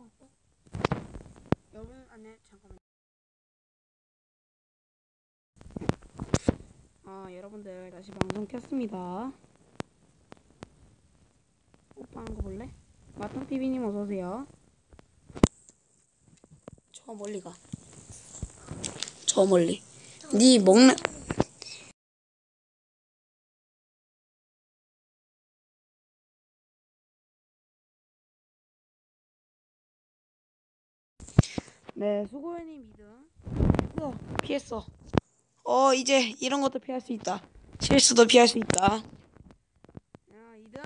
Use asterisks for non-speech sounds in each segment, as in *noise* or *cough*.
먹었어? 여러분 안녕 잠깐만. 아 여러분들 다시 방송 켰습니다. 오빠 하는 거 볼래? 마탕 TV님 어서 오세요. 저 멀리 가. 저 멀리. 네 먹는 네, 수고해님 2등. 어, 피했어. 어, 이제 이런 것도 피할 수 있다. 실수도 피할 수 있다. 야, 2등.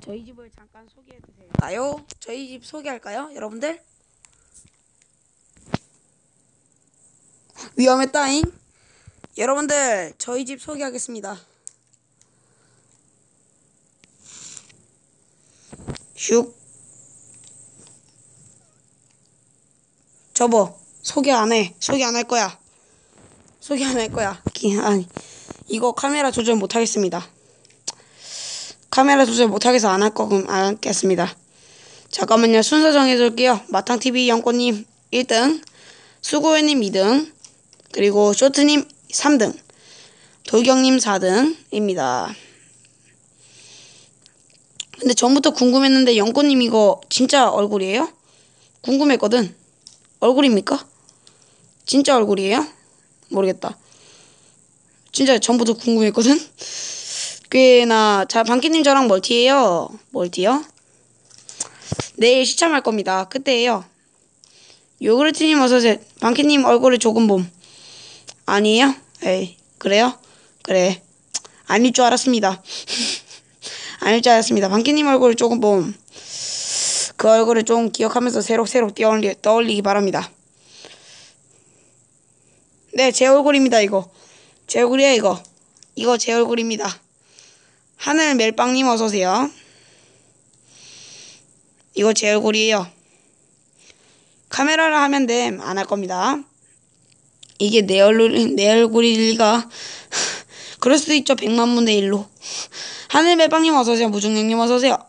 저희 집을 잠깐 소개해 주세요. 나요? 저희 집 소개할까요, 여러분들? 위험했다잉. 여러분들, 저희 집 소개하겠습니다. 슉. 저보 소개 안 해. 소개 안 할 거야. 소개 안 할 거야. 기- 아니 이거 카메라 조절 못 하겠습니다. 카메라 조절 못 하겠어 안 할 거면 안 하겠습니다. 잠깐만요. 순서 정해줄게요. 마탕 TV 영꽃님 1등, 수고해님 2등, 그리고 쇼트님 3등, 돌경님 4등입니다. 근데 전부터 궁금했는데 영꽃님 이거 진짜 얼굴이에요? 궁금했거든. 얼굴입니까? 진짜 얼굴이에요? 모르겠다. 진짜 전부터 궁금했거든. 꽤나 자 방키님 저랑 멀티예요. 멀티요? 내일 시참할 겁니다. 그때예요. 요구르트님 어서오세요. 방키님 얼굴을 조금 봄. 아니에요? 에이 그래요? 그래. 아닐 줄 알았습니다. *laughs* 아닐 줄 알았습니다. 방키님 얼굴을 조금 봄. 그 얼굴을 좀 기억하면서 새록새록 떠올리, 떠올리기 바랍니다. 네, 제 얼굴입니다, 이거. 제 얼굴이에요, 이거. 이거 제 얼굴입니다. 하늘 멜빵님 어서오세요. 이거 제 얼굴이에요. 카메라를 하면 됨. 안 할 겁니다. 이게 내 얼굴, 내 얼굴일 리가. *laughs* 그럴 수도 있죠. 백만 분의 일로. 하늘 멜빵님 어서오세요. 무중령님 어서오세요.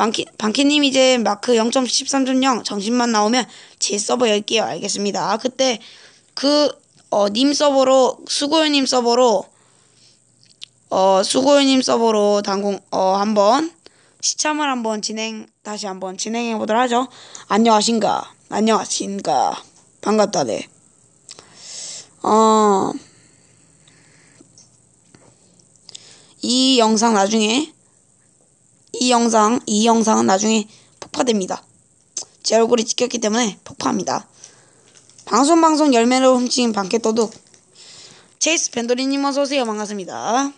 방키, 방키님 이제 마크 0.13.0 정신만 나오면 제 서버 열게요. 알겠습니다. 그때 그, 어, 님 서버로, 수고요님 서버로, 어, 수고요님 서버로 당공, 어, 한번 시참을 한번 진행, 다시 한번 진행해 보도록 하죠. 안녕하신가? 안녕하신가? 반갑다, 네. 어, 이 영상 나중에 이 영상, 이 영상은 나중에 폭파됩니다. 제 얼굴이 찍혔기 때문에 폭파합니다. 방송 방송 열매를 훔친 방켓도둑 체이스 벤더리님 어서오세요. 반갑습니다.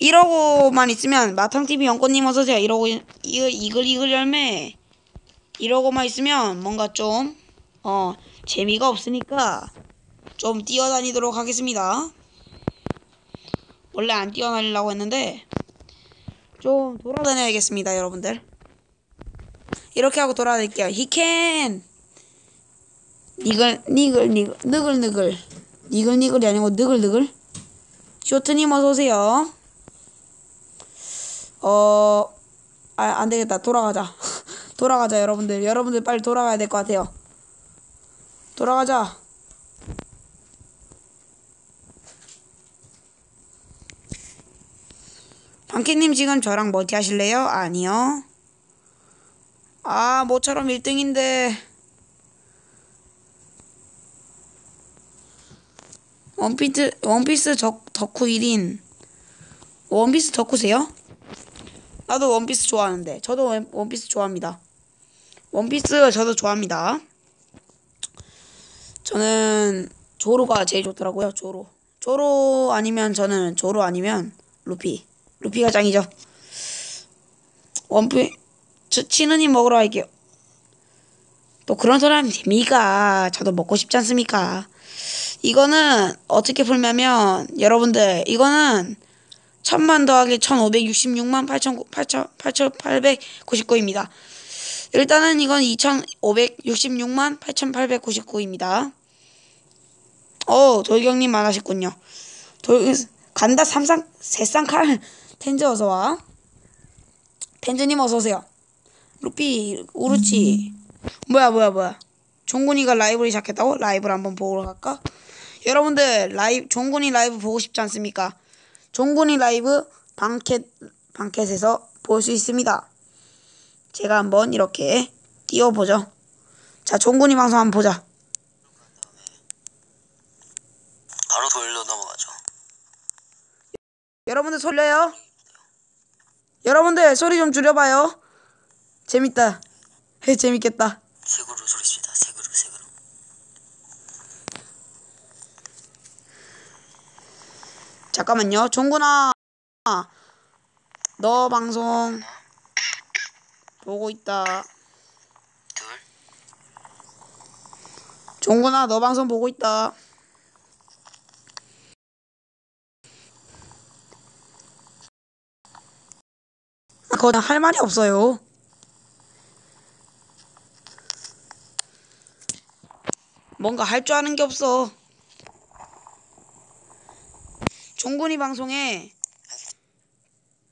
이러고만 있으면 마탕TV 연꽃님 어서오세요. 이러고 이글 이글 이글 열매 이러고만 있으면 뭔가 좀 어 재미가 없으니까 좀 뛰어다니도록 하겠습니다. 원래 안 뛰어다니려고 했는데 좀 돌아다녀야겠습니다, 여러분들. 이렇게 하고 돌아다닐게요. 히켄! 니글, 니글, 니글, 느글, 느글. 니글, 니글이 아니고 느글, 느글. 쇼트님 어서오세요. 어, 아, 안 되겠다. 돌아가자. *laughs* 돌아가자, 여러분들. 여러분들 빨리 돌아가야 될 것 같아요. 돌아가자. 방키님 지금 저랑 멀티 하실래요? 아니요. 아, 모처럼 1등인데. 원피스, 원피스 덕, 덕후 1인. 원피스 덕후세요? 나도 원피스 좋아하는데. 저도 원, 원피스 좋아합니다. 원피스 저도 좋아합니다. 저는 조로가 제일 좋더라고요. 조로. 조로 아니면 저는 조로 아니면 루피. 루피가 짱이죠. 원피 저 치느님 먹으러 갈게요. 또 그런 소리 하면 됩니까? 저도 먹고 싶지 않습니까? 이거는 어떻게 풀냐면 여러분들 이거는 천만 더하기 1566만 8천 8천 8,899입니다. 일단은 이건 2,566만 8,899입니다. 어, 돌경님 안 하셨군요. 돌, 간다 삼상, 새쌍칼, 텐즈 어서와. 텐즈님 어서오세요. 루피, 오르치. 뭐야, 뭐야, 뭐야. 종군이가 라이브를 시작했다고? 라이브를 한번 보러 갈까? 여러분들, 라이브, 종군이 라이브 보고 싶지 않습니까? 종군이 라이브 방켓, 방켓에서 볼 수 있습니다. 제가 한번 이렇게 띄워보죠. 자, 종군이 방송 한번 보자. 바로 돌로 넘어가죠. 여러분들 소리요? 여러분들 소리 좀 줄여봐요. 재밌다. 해 *laughs* 재밌겠다. 색으로 소리칩니다. 색으로 색으로. 잠깐만요. 종군아. 너 방송 보고 있다. 둘. 종군아, 너 방송 보고 있다. 그거 할 말이 없어요. 뭔가 할 줄 아는 게 없어. 종군이 방송에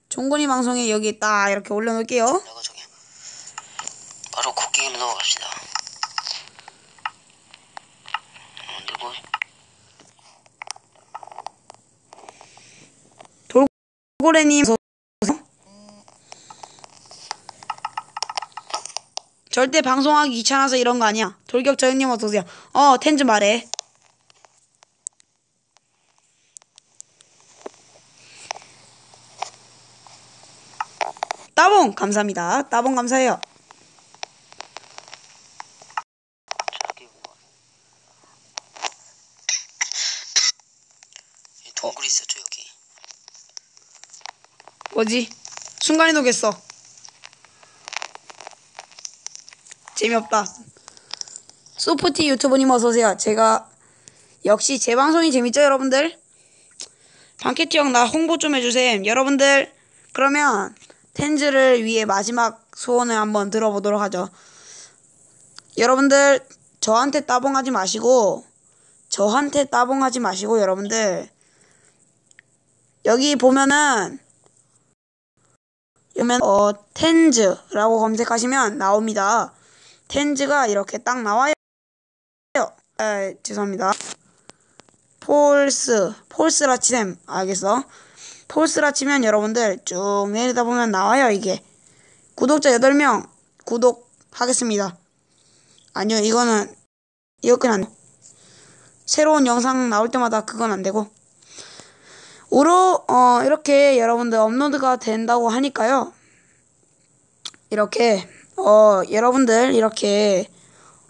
종군이 방송에 여기 딱 이렇게 올려놓을게요. 바로 곡괭이로 넘어갑시다. 어, 그리고 고래님 어서 오세요. 절대 방송하기 귀찮아서 이런 거 아니야. 돌격 저형님 어서 오세요. 어 텐즈 말해. 따봉 감사합니다. 따봉 감사해요. 뭐. 이 동굴이 있었죠 여기. 뭐지? 순간이동했어. 재미없다. 소프티 유튜브님 어서오세요. 제가 역시 제 방송이 재밌죠 여러분들? 방캐티 형나 홍보 좀 해주세요. 여러분들 그러면 텐즈를 위해 마지막 소원을 한번 들어보도록 하죠. 여러분들 저한테 따봉하지 마시고 저한테 따봉하지 마시고 여러분들 여기 보면은 그러면 어 텐즈라고 검색하시면 나옵니다. 텐즈가 이렇게 딱 나와요. 아, 죄송합니다. 폴스 폴스라 치셈 알겠어? 폴스라 치면 여러분들 쭉 내리다 보면 나와요 이게 구독자 8명 구독하겠습니다. 아니요 이거는 이거는 안 새로운 영상 나올 때마다 그건 안 되고 우로 어 이렇게 여러분들 업로드가 된다고 하니까요. 이렇게 어 여러분들 이렇게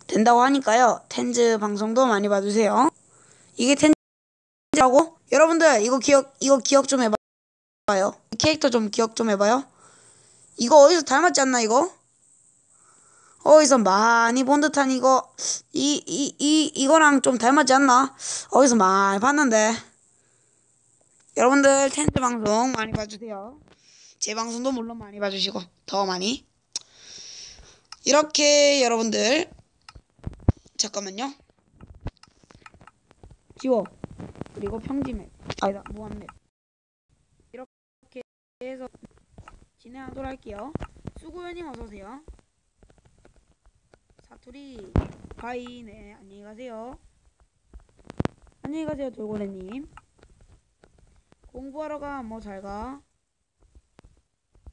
된다고 하니까요. 텐즈 방송도 많이 봐주세요. 이게 텐즈라고 여러분들 이거 기억 이거 기억 좀 해봐요. 이 캐릭터 좀 기억 좀 해봐요. 이거 어디서 닮았지 않나 이거? 어디서 많이 본 듯한 이거 이 이 이 이 거랑 좀 닮았지 않나? 어디서 많이 봤는데. 여러분들 텐트 방송 많이 봐주세요. 제 방송도 물론 많이 봐주시고 더 많이 이렇게 여러분들 잠깐만요. 지워 그리고 평지맵 아니다 무한맵 이렇게 해서 진행하도록 할게요. 수고연님 어서 오세요. 사투리 가이 네 안녕히 가세요. 안녕히 가세요 돌고래님. 공부하러 가, 뭐 잘 가.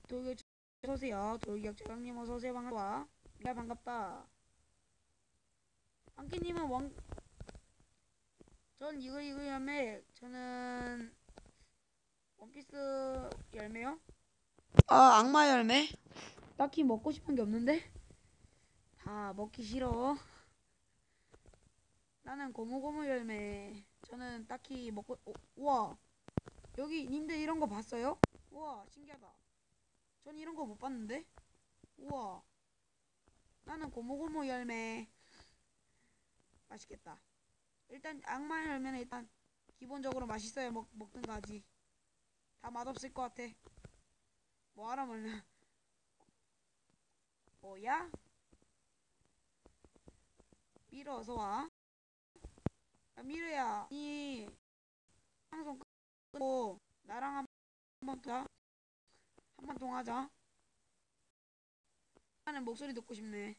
돌격 어서오세요. 돌격 재강님 어서오세요. 반갑다. 야, 반갑다. 안기님은 원, 전 이거 이거 열매, 저는 원피스 열매요? 아, 악마 열매? 딱히 먹고 싶은 게 없는데? 다 먹기 싫어. 나는 고무고무 열매. 저는 딱히 먹고, 어, 우와. 여기 님들 이런 거 봤어요? 우와 신기하다 전 이런 거 못 봤는데 우와 나는 고무고무 열매. 맛있겠다. 일단 악마 열매는 일단 기본적으로 맛있어야 먹, 먹든가 하지. 다 맛없을 것 같아. 뭐하라 말냐 *laughs* 뭐야? 미르 어서와. 야 미르야. 이 방송 끄고 나랑 한번 더 한번 통하자 목소리 듣고 싶네.